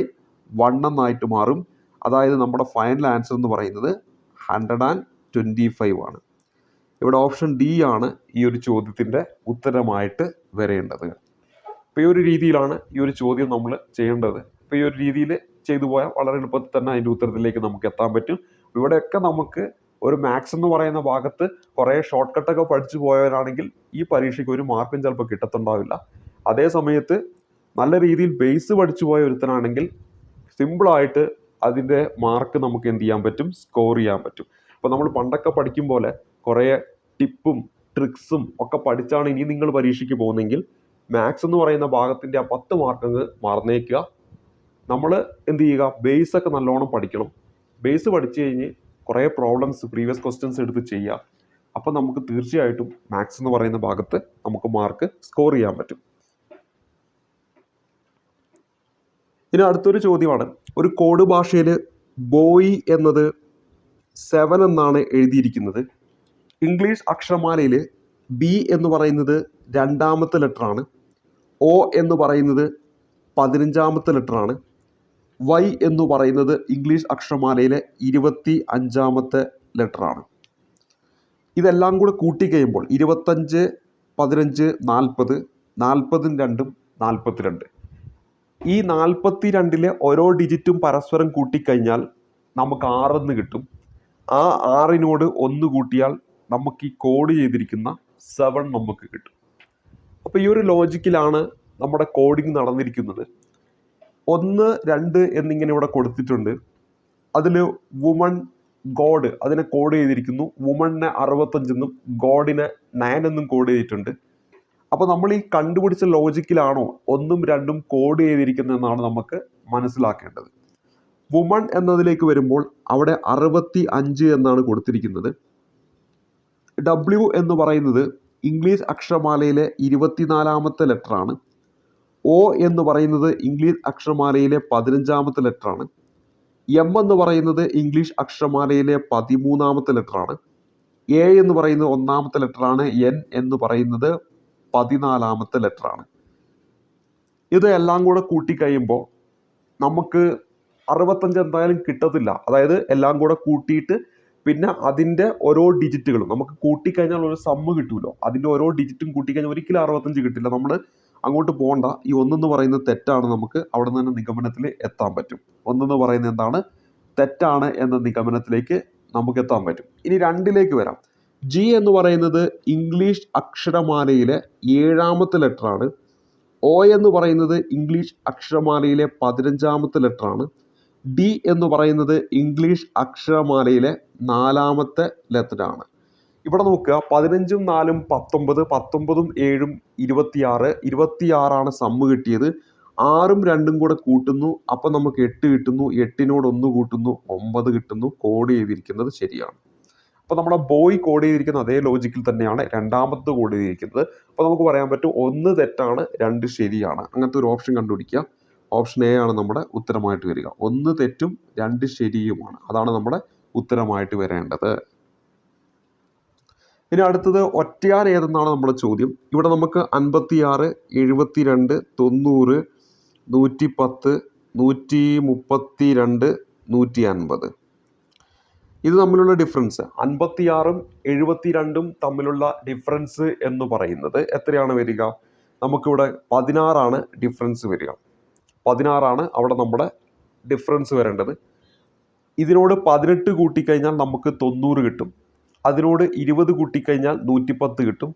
one എന്നായിട്ട് മാറും. അതായത് നമ്മുടെ ഫൈനൽ ആൻസർ എന്ന് പറയുന്നത് ഹൺഡ്രഡ് ആൻഡ് ട്വന്റി ഫൈവ് ആണ്. ഇവിടെ ഓപ്ഷൻ ഡി ആണ് ഈ ഒരു ചോദ്യത്തിന്റെ ഉത്തരമായിട്ട് വരേണ്ടത്. അപ്പോൾ ഈ ഒരു രീതിയിലാണ് ഈ ഒരു ചോദ്യം നമ്മൾ ചെയ്യേണ്ടത്. അപ്പോൾ ഈ ഒരു രീതിയിൽ ചെയ്തു പോയാൽ വളരെ എളുപ്പത്തിൽ തന്നെ അതിന്റെ ഉത്തരത്തിലേക്ക് നമുക്ക് എത്താൻ പറ്റും. ഇവിടെയൊക്കെ നമുക്ക് ഒരു മാത്സ് എന്ന് പറയുന്ന ഭാഗത്ത് കുറേ ഷോർട്ട് കട്ടൊക്കെ പഠിച്ചു പോയവരാണെങ്കിൽ ഈ പരീക്ഷയ്ക്ക് ഒരു മാർക്കും ചിലപ്പോൾ കിട്ടത്തുണ്ടാവില്ല. അതേ സമയത്ത് നല്ല രീതിയിൽ ബേസ് പഠിച്ചു പോയ ഒരുത്തനാണെങ്കിൽ സിമ്പിളായിട്ട് അതിന്റെ മാർക്ക് നമുക്ക് എന്ത് ചെയ്യാൻ പറ്റും? സ്കോർ ചെയ്യാൻ പറ്റും. അപ്പോൾ നമ്മൾ പണ്ടൊക്കെ പഠിക്കും പോലെ കുറേ ടിപ്പും ട്രിക്സും ഒക്കെ പഠിച്ചാണ് ഇനി നിങ്ങൾ പരീക്ഷയ്ക്ക് പോകുന്നതെങ്കിൽ മാത്സ് എന്ന് പറയുന്ന ഭാഗത്തിന്റെ ആ പത്ത് മാർക്ക് അങ്ങ് മറന്നേക്കുക. നമ്മൾ എന്ത് ചെയ്യുക? ബേസ് ഒക്കെ നല്ലോണം പഠിക്കണം. ബേസ് പഠിച്ചു കഴിഞ്ഞ് കുറേ പ്രോബ്ലംസ് പ്രീവിയസ് ക്വസ്റ്റ്യൻസ് എടുത്ത് ചെയ്യുക. അപ്പോൾ നമുക്ക് തീർച്ചയായിട്ടും മാത്സ് എന്ന് പറയുന്ന ഭാഗത്ത് നമുക്ക് മാർക്ക് സ്കോർ ചെയ്യാൻ പറ്റും. ഇനി അടുത്തൊരു ചോദ്യമാണ്. ഒരു കോഡ് ഭാഷയിൽ ബോയ് എന്നത് സെവൻ എന്നാണ് എഴുതിയിരിക്കുന്നത്. ഇംഗ്ലീഷ് അക്ഷരമാലയിൽ ബി എന്ന് പറയുന്നത് രണ്ടാമത്തെ ലെറ്ററാണ് ഒ എന്ന് പറയുന്നത് പതിനഞ്ചാമത്തെ ലെറ്ററാണ് വൈ എന്ന് പറയുന്നത് ഇംഗ്ലീഷ് അക്ഷരമാലയിലെ ഇരുപത്തി അഞ്ചാമത്തെ ലെറ്ററാണ് ഇതെല്ലാം കൂടെ കൂട്ടിക്കഴിയുമ്പോൾ ഇരുപത്തഞ്ച് പതിനഞ്ച് നാൽപ്പത് നാൽപ്പതും രണ്ടും നാൽപ്പത്തിരണ്ട് ഈ നാൽപ്പത്തി രണ്ടിലെ ഓരോ ഡിജിറ്റും പരസ്പരം കൂട്ടിക്കഴിഞ്ഞാൽ നമുക്ക് ആറെന്ന് കിട്ടും. ആ ആറിനോട് ഒന്ന് കൂട്ടിയാൽ നമുക്ക് ഈ കോഡ് ചെയ്തിരിക്കുന്ന സെവൻ നമുക്ക് കിട്ടും. അപ്പോൾ ഈ ഒരു ലോജിക്കിലാണ് നമ്മുടെ കോഡിങ് നടന്നിരിക്കുന്നത്. ഒന്ന് രണ്ട് എന്നിങ്ങനെ ഇവിടെ കൊടുത്തിട്ടുണ്ട്. അതിൽ വുമൺ ഗോഡ് അതിനെ കോഡ് ചെയ്തിരിക്കുന്നു. വുമണിനെ അറുപത്തഞ്ചെന്നും ഗോഡിനെ നയൻ എന്നും കോഡ് ചെയ്തിട്ടുണ്ട്. അപ്പോൾ നമ്മൾ ഈ കണ്ടുപിടിച്ച ലോജിക്കിലാണോ ഒന്നും രണ്ടും കോഡ് ചെയ്തിരിക്കുന്നതെന്നാണ് നമുക്ക് മനസ്സിലാക്കേണ്ടത്. വുമൺ എന്നതിലേക്ക് വരുമ്പോൾ അവിടെ അറുപത്തി അഞ്ച് എന്നാണ് കൊടുത്തിരിക്കുന്നത്. ഡബ്ല്യു എന്ന് പറയുന്നത് ഇംഗ്ലീഷ് അക്ഷരമാലയിലെ ഇരുപത്തിനാലാമത്തെ ലെറ്ററാണ് ഒ എന്ന് പറയുന്നത് ഇംഗ്ലീഷ് അക്ഷരമാലയിലെ പതിനഞ്ചാമത്തെ ലെറ്ററാണ് എം എന്ന് പറയുന്നത് ഇംഗ്ലീഷ് അക്ഷരമാലയിലെ പതിമൂന്നാമത്തെ ലെറ്ററാണ് എ എന്ന് പറയുന്നത് ഒന്നാമത്തെ ലെറ്ററാണ് എൻ എന്ന് പറയുന്നത് പതിനാലാമത്തെ ലെറ്ററാണ് ഇത് എല്ലാം കൂടെ കൂട്ടിക്കഴിയുമ്പോൾ നമുക്ക് അറുപത്തഞ്ച് എന്തായാലും കിട്ടത്തില്ല. അതായത് എല്ലാം കൂടെ കൂട്ടിയിട്ട് പിന്നെ അതിന്റെ ഓരോ ഡിജിറ്റുകളും നമുക്ക് കൂട്ടിക്കഴിഞ്ഞാൽ ഒരു സമ്മ് കിട്ടുമല്ലോ അതിന്റെ ഓരോ ഡിജിറ്റും കൂട്ടിക്കഴിഞ്ഞാൽ ഒരിക്കലും അറുപത്തഞ്ച് കിട്ടില്ല. നമ്മൾ അങ്ങോട്ട് പോകണ്ട ഈ ഒന്നെന്ന് പറയുന്നത് തെറ്റാണ്. നമുക്ക് അവിടെ നിന്ന് തന്നെ നിഗമനത്തിൽ എത്താൻ പറ്റും. ഒന്നെന്ന് പറയുന്നത് എന്താണ്? തെറ്റാണ് എന്ന നിഗമനത്തിലേക്ക് നമുക്ക് എത്താൻ പറ്റും. ഇനി രണ്ടിലേക്ക് വരാം. ജി എന്ന് പറയുന്നത് ഇംഗ്ലീഷ് അക്ഷരമാലയിലെ ഏഴാമത്തെ ലെറ്ററാണ്. ഒ എന്ന് പറയുന്നത് ഇംഗ്ലീഷ് അക്ഷരമാലയിലെ പതിനഞ്ചാമത്തെ ലെറ്ററാണ്. ഡി എന്ന് പറയുന്നത് ഇംഗ്ലീഷ് അക്ഷരമാലയിലെ നാലാമത്തെ ലെറ്ററാണ്. ഇവിടെ നോക്കുക പതിനഞ്ചും നാലും പത്തൊമ്പത് പത്തൊമ്പതും ഏഴും ഇരുപത്തിയാറ് ഇരുപത്തിയാറാണ് സമ്മ് കിട്ടിയത്. ആറും രണ്ടും കൂടെ കൂട്ടുന്നു അപ്പം നമുക്ക് എട്ട് കിട്ടുന്നു എട്ടിനോട് ഒന്ന് കൂട്ടുന്നു ഒമ്പത് കിട്ടുന്നു കോഡ് ചെയ്തിരിക്കുന്നത് ശരിയാണ്. അപ്പോൾ നമ്മുടെ ബോയ് കോഡ് ചെയ്തിരിക്കുന്ന അതേ ലോജിക്കിൽ തന്നെയാണ് രണ്ടാമത്തെ കോഡ് ചെയ്തിരിക്കുന്നത്. അപ്പോൾ നമുക്ക് പറയാൻ പറ്റും ഒന്ന് തെറ്റാണ് രണ്ട് ശരിയാണ്. അങ്ങനത്തെ ഒരു ഓപ്ഷൻ കണ്ടുപിടിക്കുക. ഓപ്ഷൻ എ ആണ് നമ്മുടെ ഉത്തരമായിട്ട് വരിക. ഒന്ന് തെറ്റും രണ്ട് ശരിയുമാണ്. അതാണ് നമ്മുടെ ഉത്തരമായിട്ട് വരേണ്ടത്. ഇനി അടുത്തത് ഒറ്റയാൻ ഏതെന്നാണ് നമ്മുടെ ചോദ്യം. ഇവിടെ നമുക്ക് അൻപത്തിയാറ് എഴുപത്തി രണ്ട് തൊണ്ണൂറ് നൂറ്റി പത്ത് നൂറ്റി മുപ്പത്തി രണ്ട് നൂറ്റി അൻപത് ഇത് തമ്മിലുള്ള ഡിഫറൻസ് അൻപത്തിയാറും എഴുപത്തി രണ്ടും തമ്മിലുള്ള ഡിഫറൻസ് എന്ന് പറയുന്നത് എത്രയാണ് വരിക? നമുക്കിവിടെ പതിനാറാണ് ഡിഫറൻസ് വരിക. പതിനാറാണ് അവിടെ നമ്മുടെ ഡിഫറൻസ് വരേണ്ടത്. ഇതിനോട് പതിനെട്ട് കൂട്ടിക്കഴിഞ്ഞാൽ നമുക്ക് തൊണ്ണൂറ് കിട്ടും. അതിനോട് ഇരുപത് കൂട്ടിക്കഴിഞ്ഞാൽ നൂറ്റിപ്പത്ത് കിട്ടും.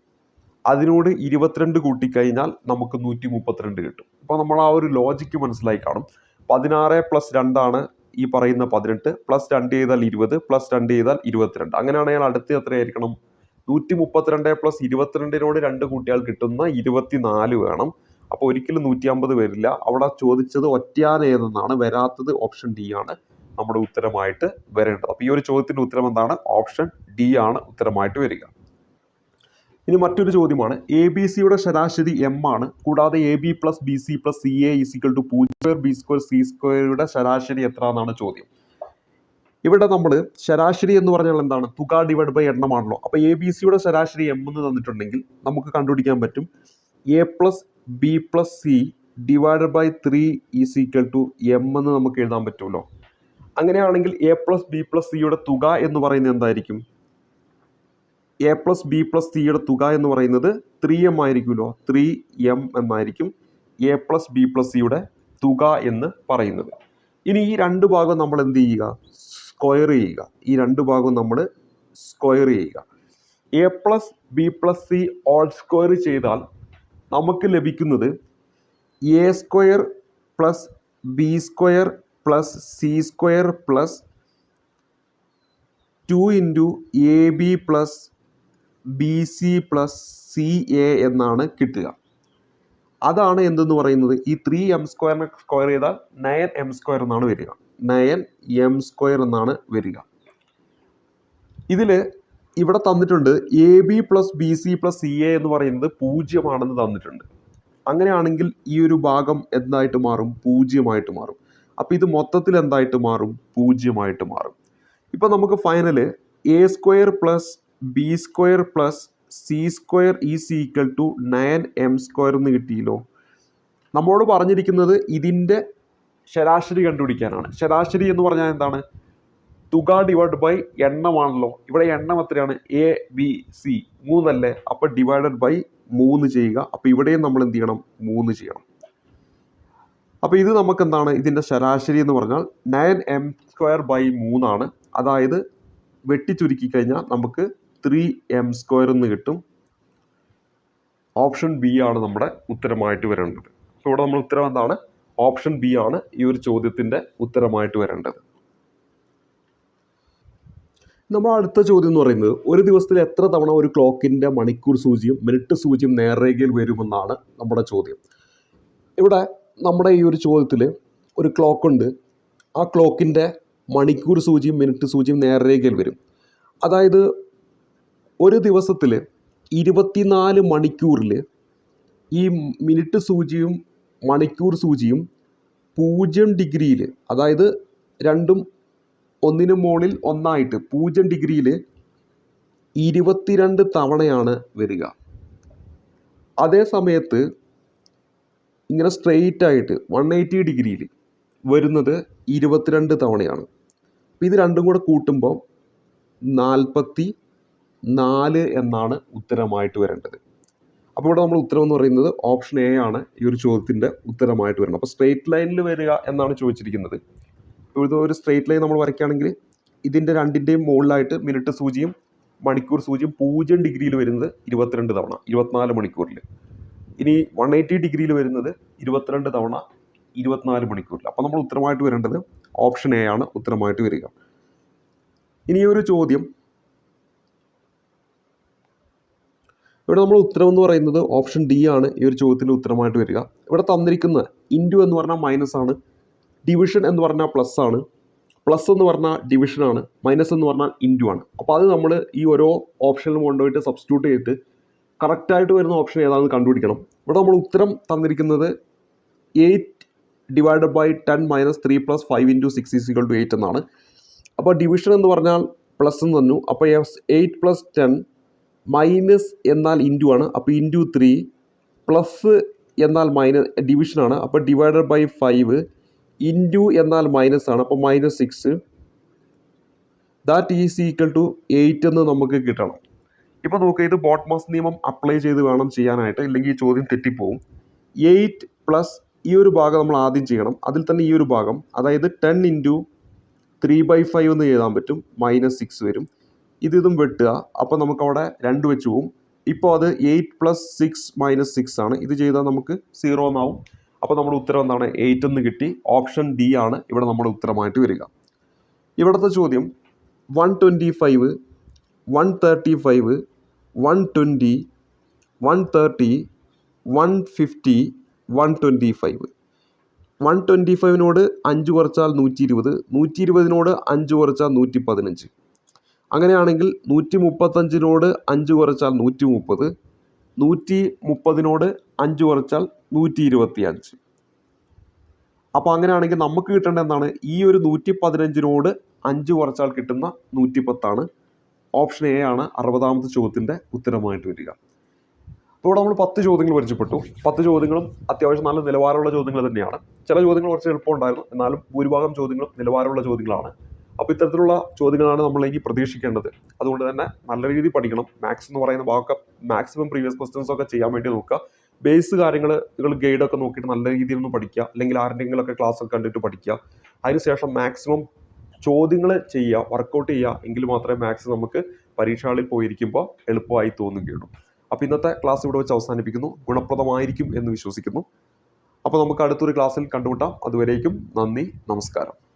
അതിനോട് ഇരുപത്തിരണ്ട് കൂട്ടിക്കഴിഞ്ഞാൽ നമുക്ക് നൂറ്റി മുപ്പത്തിരണ്ട് കിട്ടും. അപ്പോൾ നമ്മൾ ആ ഒരു ലോജിക്ക് മനസ്സിലായി കാണും. പതിനാറ് പ്ലസ് രണ്ടാണ് ഈ പറയുന്ന പതിനെട്ട് പ്ലസ് രണ്ട് ചെയ്താൽ ഇരുപത് പ്ലസ് രണ്ട് ചെയ്താൽ ഇരുപത്തിരണ്ട്. അങ്ങനെയാണെങ്കിൽ അടുത്ത് എത്രയായിരിക്കണം? നൂറ്റി മുപ്പത്തിരണ്ട് പ്ലസ് ഇരുപത്തിരണ്ടിനോട് രണ്ട് കൂട്ടിയാൽ കിട്ടുന്ന ഇരുപത്തിനാല് വേണം. അപ്പോൾ ഒരിക്കലും നൂറ്റി അമ്പത് വരില്ല. അവിടെ ചോദിച്ചത് ഒറ്റയാൻ ഏതെന്നാണ്? വരാത്തത് ഓപ്ഷൻ ഡി ആണ് നമ്മുടെ ഉത്തരമായിട്ട് വരേണ്ടത്. അപ്പോൾ ഈ ഒരു ചോദ്യത്തിന്റെ ഉത്തരം എന്താണ്? ഓപ്ഷൻ ഡി ആണ് ഉത്തരമായിട്ട് വരിക. ഇനി മറ്റൊരു ചോദ്യമാണ്. എ ബി സിയുടെ ശരാശരി എം ആണ്. കൂടാതെ a b plus b c plus c a is equal to പൂജ്യം സ്ക്വയർ ബി സ്ക്വയർ സി സ്ക്വയറുടെ ശരാശരി എത്ര എന്നാണ് ചോദ്യം. ഇവിടെ നമ്മൾ ശരാശരി എന്ന് പറഞ്ഞാൽ എന്താണ്? തുക ഡിവൈഡ് ബൈ എണ്ണമാണല്ലോ അപ്പോൾ എ ബി സിയുടെ ശരാശരി എം എന്ന് തന്നിട്ടുണ്ടെങ്കിൽ നമുക്ക് കണ്ടുപിടിക്കാൻ പറ്റും. A plus b plus c divide by three is to M എന്ന് നമുക്ക് എഴുതാൻ പറ്റുമല്ലോ. അങ്ങനെയാണെങ്കിൽ എ പ്ലസ് ബി പ്ലസ് സിയുടെ തുക എന്ന് പറയുന്നത് എന്തായിരിക്കും? എ പ്ലസ് ബി പ്ലസ് സിയുടെ തുക എന്ന് പറയുന്നത് ത്രീ എം ആയിരിക്കുമല്ലോ. ത്രീ എം എന്നായിരിക്കും എ പ്ലസ് ബി പ്ലസ് സിയുടെ തുക എന്ന് പറയുന്നത്. ഇനി ഈ രണ്ട് ഭാഗം നമ്മൾ എന്ത് ചെയ്യുക? സ്ക്വയർ ചെയ്യുക. ഈ രണ്ട് ഭാഗം നമ്മൾ സ്ക്വയർ ചെയ്യുക. A plus b plus c whole square ചെയ്താൽ നമുക്ക് ലഭിക്കുന്നത് a square plus b square plus c square plus two into a b plus b c plus c a എന്നാണ് കിട്ടുക. അതാണ് എന്തെന്ന് പറയുന്നത്? ഈ ത്രീ എം സ്ക്വയറിനെ സ്ക്വയർ ചെയ്താൽ നയൻ എം സ്ക്വയർ എന്നാണ് വരിക. നയൻ എം സ്ക്വയർ എന്നാണ് വരിക. ഇതിൽ ഇവിടെ തന്നിട്ടുണ്ട് a b plus b c plus c a എന്ന് പറയുന്നത് പൂജ്യമാണെന്ന് തന്നിട്ടുണ്ട്. അങ്ങനെയാണെങ്കിൽ ഈ ഒരു ഭാഗം എന്തായിട്ട് മാറും? പൂജ്യമായിട്ട് മാറും. അപ്പോൾ ഇത് മൊത്തത്തിൽ എന്തായിട്ട് മാറും? പൂജ്യമായിട്ട് മാറും. ഇപ്പോൾ നമുക്ക് final a square plus b square plus c square is equal to nine M square എന്ന് കിട്ടിയല്ലോ. നമ്മളോട് പറഞ്ഞിരിക്കുന്നത് ഇതിന്റെ ശരാശരി കണ്ടുപിടിക്കാനാണ്. ശരാശരി എന്ന് പറഞ്ഞാൽ എന്താണ്? തുക ഡിവൈഡ് ബൈ എണ്ണമാണല്ലോ. ഇവിടെ എണ്ണം എത്രയാണ്? എ ബി സി മൂന്നല്ലേ? അപ്പോൾ ഡിവൈഡഡ് ബൈ മൂന്ന് ചെയ്യുക. അപ്പോൾ ഇവിടെയും നമ്മൾ എന്ത് ചെയ്യണം? മൂന്ന് ചെയ്യണം. അപ്പോൾ ഇത് നമുക്ക് എന്താണ് ഇതിന്റെ ശരാശരി എന്ന് പറഞ്ഞാൽ നയൻ എം സ്ക്വയർ ബൈ മൂന്നാണ്. അതായത് വെട്ടിച്ചുരുക്കി കഴിഞ്ഞാൽ നമുക്ക് ത്രീ എം സ്ക്വയർ എന്ന് കിട്ടും. ഓപ്ഷൻ ബി ആണ് നമ്മുടെ ഉത്തരമായിട്ട് വരേണ്ടത്. അപ്പോൾ ഇവിടെ നമ്മൾ ഉത്തരം എന്താണ്? ഓപ്ഷൻ ബി ആണ് ഈ ഒരു ചോദ്യത്തിന്റെ ഉത്തരമായിട്ട് വരേണ്ടത്. നമ്മൾ അടുത്ത ചോദ്യം എന്ന് പറയുന്നത് ഒരു ദിവസത്തിൽ എത്ര തവണ ഒരു ക്ലോക്കിന്റെ മണിക്കൂർ സൂചിയും മിനിറ്റ് സൂചിയും നേർരേഖയിൽ വരുമെന്നാണ് നമ്മുടെ ചോദ്യം. ഇവിടെ നമ്മുടെ ഈ ഒരു ചോദ്യത്തിൽ ഒരു ക്ലോക്കുണ്ട് ആ ക്ലോക്കിന്റെ മണിക്കൂർ സൂചിയും മിനിറ്റ് സൂചിയും നേർരേഖയിൽ വരും. അതായത് ഒരു ദിവസത്തിൽ ഇരുപത്തിനാല് മണിക്കൂറിൽ ഈ മിനിറ്റ് സൂചിയും മണിക്കൂർ സൂചിയും പൂജ്യം ഡിഗ്രിയിൽ അതായത് രണ്ടും ഒന്നിനു മുകളിൽ ഒന്നായിട്ട് പൂജ്യം ഡിഗ്രിയിൽ ഇരുപത്തിരണ്ട് തവണയാണ് വരിക. അതേ സമയത്ത് ഇങ്ങനെ സ്ട്രെയിറ്റ് ആയിട്ട് വൺ എയ്റ്റി ഡിഗ്രിയിൽ വരുന്നത് ഇരുപത്തിരണ്ട് തവണയാണ്. അപ്പോൾ ഇത് രണ്ടും കൂടെ കൂട്ടുമ്പോൾ നാൽപ്പത്തി നാല് എന്നാണ് ഉത്തരമായിട്ട് വരേണ്ടത്. അപ്പോൾ ഇവിടെ നമ്മൾ ഉത്തരം എന്ന് പറയുന്നത് ഓപ്ഷൻ എ ആണ് ഈ ഒരു ചോദ്യത്തിന്റെ ഉത്തരമായിട്ട് വരുന്നത് അപ്പോൾ സ്ട്രെയിറ്റ് ലൈനിൽ വരിക എന്നാണ് ചോദിച്ചിരിക്കുന്നത്. ഇപ്പോൾ ഒരു സ്ട്രെയിറ്റ് ലൈൻ നമ്മൾ വരയ്ക്കുകയാണെങ്കിൽ ഇതിന്റെ രണ്ടിന്റെയും മുകളിലായിട്ട് മിനിറ്റ് സൂചിയും മണിക്കൂർ സൂചിയും പൂജ്യം ഡിഗ്രിയിൽ വരുന്നത് ഇരുപത്തിരണ്ട് തവണ ഇരുപത്തിനാല് മണിക്കൂറിൽ. ഇനി വൺ എയ്റ്റി ഡിഗ്രിയിൽ വരുന്നത് ഇരുപത്തിരണ്ട് തവണ ഇരുപത്തിനാല് മണിക്കൂറിൽ. അപ്പോൾ നമ്മൾ ഉത്തരമായിട്ട് വരേണ്ടത് ഓപ്ഷൻ എ ആണ് ഉത്തരമായിട്ട് വരിക. ഇനി ഒരു ചോദ്യം ഇവിടെ നമ്മൾ ഉത്തരം എന്ന് പറയുന്നത് ഓപ്ഷൻ ഡി ആണ് ഈ ഒരു ചോദ്യത്തിന്റെ ഉത്തരമായിട്ട് വരിക. ഇവിടെ തന്നിരിക്കുന്ന ഇന്റു എന്ന് പറഞ്ഞാൽ മൈനസ് ആണ് ഡിവിഷൻ എന്ന് പറഞ്ഞാൽ പ്ലസ് ആണ് പ്ലസ് എന്ന് പറഞ്ഞാൽ ഡിവിഷൻ ആണ് മൈനസ് എന്ന് പറഞ്ഞാൽ ഇന്റു ആണ്. അപ്പോൾ അത് നമ്മൾ ഈ ഓരോ ഓപ്ഷനിലും കൊണ്ടുപോയിട്ട് സബ്സ്റ്റിറ്റ്യൂട്ട് ചെയ്തിട്ട് കറക്റ്റായിട്ട് വരുന്ന ഓപ്ഷൻ ഏതാണെന്ന് കണ്ടുപിടിക്കണം. ഇവിടെ നമ്മൾ ഉത്തരം തന്നിരിക്കുന്നത് eight divided by ten minus three plus five into six is equal to eight എന്നാണ്. അപ്പോൾ ഡിവിഷൻ എന്ന് പറഞ്ഞാൽ പ്ലസ് എന്ന് തന്നു. അപ്പോൾ എയ്റ്റ് പ്ലസ് ടെൻ മൈനസ് എന്നാൽ ഇന്റു ആണ്. അപ്പോൾ ഇന്റു ത്രീ പ്ലസ് എന്നാൽ മൈനസ് ഡിവിഷനാണ് അപ്പോൾ ഡിവൈഡഡ് ബൈ ഫൈവ് ഇന്റു എന്നാൽ മൈനസ് ആണ്. അപ്പോൾ minus six that is equal to eight എന്ന് നമുക്ക് കിട്ടണം. ഇപ്പോൾ നോക്കുക ഇത് ബോട്ട് മാസ് നിയമം അപ്ലൈ ചെയ്ത് വേണം ചെയ്യാനായിട്ട്. ഇല്ലെങ്കിൽ ഈ ചോദ്യം തെറ്റിപ്പോവും. എയ്റ്റ് പ്ലസ് ഈ ഒരു ഭാഗം നമ്മൾ ആദ്യം ചെയ്യണം. അതിൽ തന്നെ ഈ ഒരു ഭാഗം അതായത് ten into three by five എന്ന് എഴുതാൻ പറ്റും. മൈനസ് സിക്സ് വരും. ഇത് ഇതും വെട്ടുക. അപ്പോൾ നമുക്കവിടെ രണ്ട് വെച്ച് പോവും. ഇപ്പോൾ അത് eight plus six minus six ആണ്. ഇത് ചെയ്താൽ നമുക്ക് സീറോ എന്നാവും. അപ്പോൾ നമ്മുടെ ഉത്തരം എന്താണ്? എയ്റ്റ് എന്ന് കിട്ടി. ഓപ്ഷൻ ഡി ആണ് ഇവിടെ നമ്മുടെ ഉത്തരമായിട്ട് വരിക. ഇവിടുത്തെ ചോദ്യം one twenty five one thirty five one twenty one thirty one fifty one twenty five one twenty ഫൈവിനോട് അഞ്ച് കുറച്ചാൽ നൂറ്റി ഇരുപത്. നൂറ്റി ഇരുപതിനോട് അഞ്ച് കുറച്ചാൽ നൂറ്റി പതിനഞ്ച്. അങ്ങനെയാണെങ്കിൽ നൂറ്റി മുപ്പത്തഞ്ചിനോട് അഞ്ച് കുറച്ചാൽ നൂറ്റി മുപ്പത് നൂറ്റി മുപ്പതിനോട് അഞ്ച് കുറച്ചാൽ നൂറ്റി ഇരുപത്തി അഞ്ച് അപ്പോൾ അങ്ങനെയാണെങ്കിൽ നമുക്ക് കിട്ടേണ്ട എന്താണ്? ഈ ഒരു നൂറ്റി പതിനഞ്ചിനോട് അഞ്ച് കുറച്ചാൽ കിട്ടുന്ന നൂറ്റി പത്താണ് ഓപ്ഷൻ എ ആണ് അറുപതാമത്തെ ചോദ്യത്തിന്റെ ഉത്തരമായിട്ട് വരിക. അപ്പോൾ ഇവിടെ നമ്മൾ പത്ത് ചോദ്യങ്ങൾ പരിചയപ്പെട്ടു. പത്ത് ചോദ്യങ്ങളും അത്യാവശ്യം നല്ല നിലവാരമുള്ള ചോദ്യങ്ങൾ തന്നെയാണ്. ചില ചോദ്യങ്ങൾ കുറച്ച് എളുപ്പമുണ്ടായിരുന്നു. എന്നാലും ഭൂരിഭാഗം ചോദ്യങ്ങളും നിലവാരമുള്ള ചോദ്യങ്ങളാണ്. അപ്പോൾ ഇത്തരത്തിലുള്ള ചോദ്യങ്ങളാണ് നമ്മളിലേക്ക് പ്രതീക്ഷിക്കേണ്ടത്. അതുകൊണ്ട് തന്നെ നല്ല രീതി പഠിക്കണം. മാത്സ് എന്ന് പറയുന്ന ഭാഗമൊക്കെ മാക്സിമം പ്രീവിയസ് ക്വസ്റ്റ്യൻസ് ഒക്കെ ചെയ്യാൻ വേണ്ടി നോക്കുക. ബേസ് കാര്യങ്ങൾ നിങ്ങൾ ഗൈഡൊക്കെ നോക്കിയിട്ട് നല്ല രീതിയിൽ ഒന്ന് പഠിക്കുക. അല്ലെങ്കിൽ ആരുടെയെങ്കിലുമൊക്കെ ക്ലാസ് ഒക്കെ കണ്ടിട്ട് പഠിക്കുക. അതിനുശേഷം മാക്സിമം ചോദ്യങ്ങൾ ചെയ്യുക വർക്കൗട്ട് ചെയ്യുക. എങ്കിൽ മാത്രമേ മാത്സ് നമുക്ക് പരീക്ഷകളിൽ പോയിരിക്കുമ്പോൾ എളുപ്പമായി തോന്നുകയുള്ളൂ. അപ്പോൾ ഇന്നത്തെ ക്ലാസ് ഇവിടെ വെച്ച് അവസാനിപ്പിക്കുന്നു. ഗുണപ്രദമായിരിക്കും എന്ന് വിശ്വസിക്കുന്നു. അപ്പോൾ നമുക്ക് അടുത്തൊരു ക്ലാസ്സിൽ കണ്ടുമുട്ടാം. അതുവരേക്കും നന്ദി നമസ്കാരം.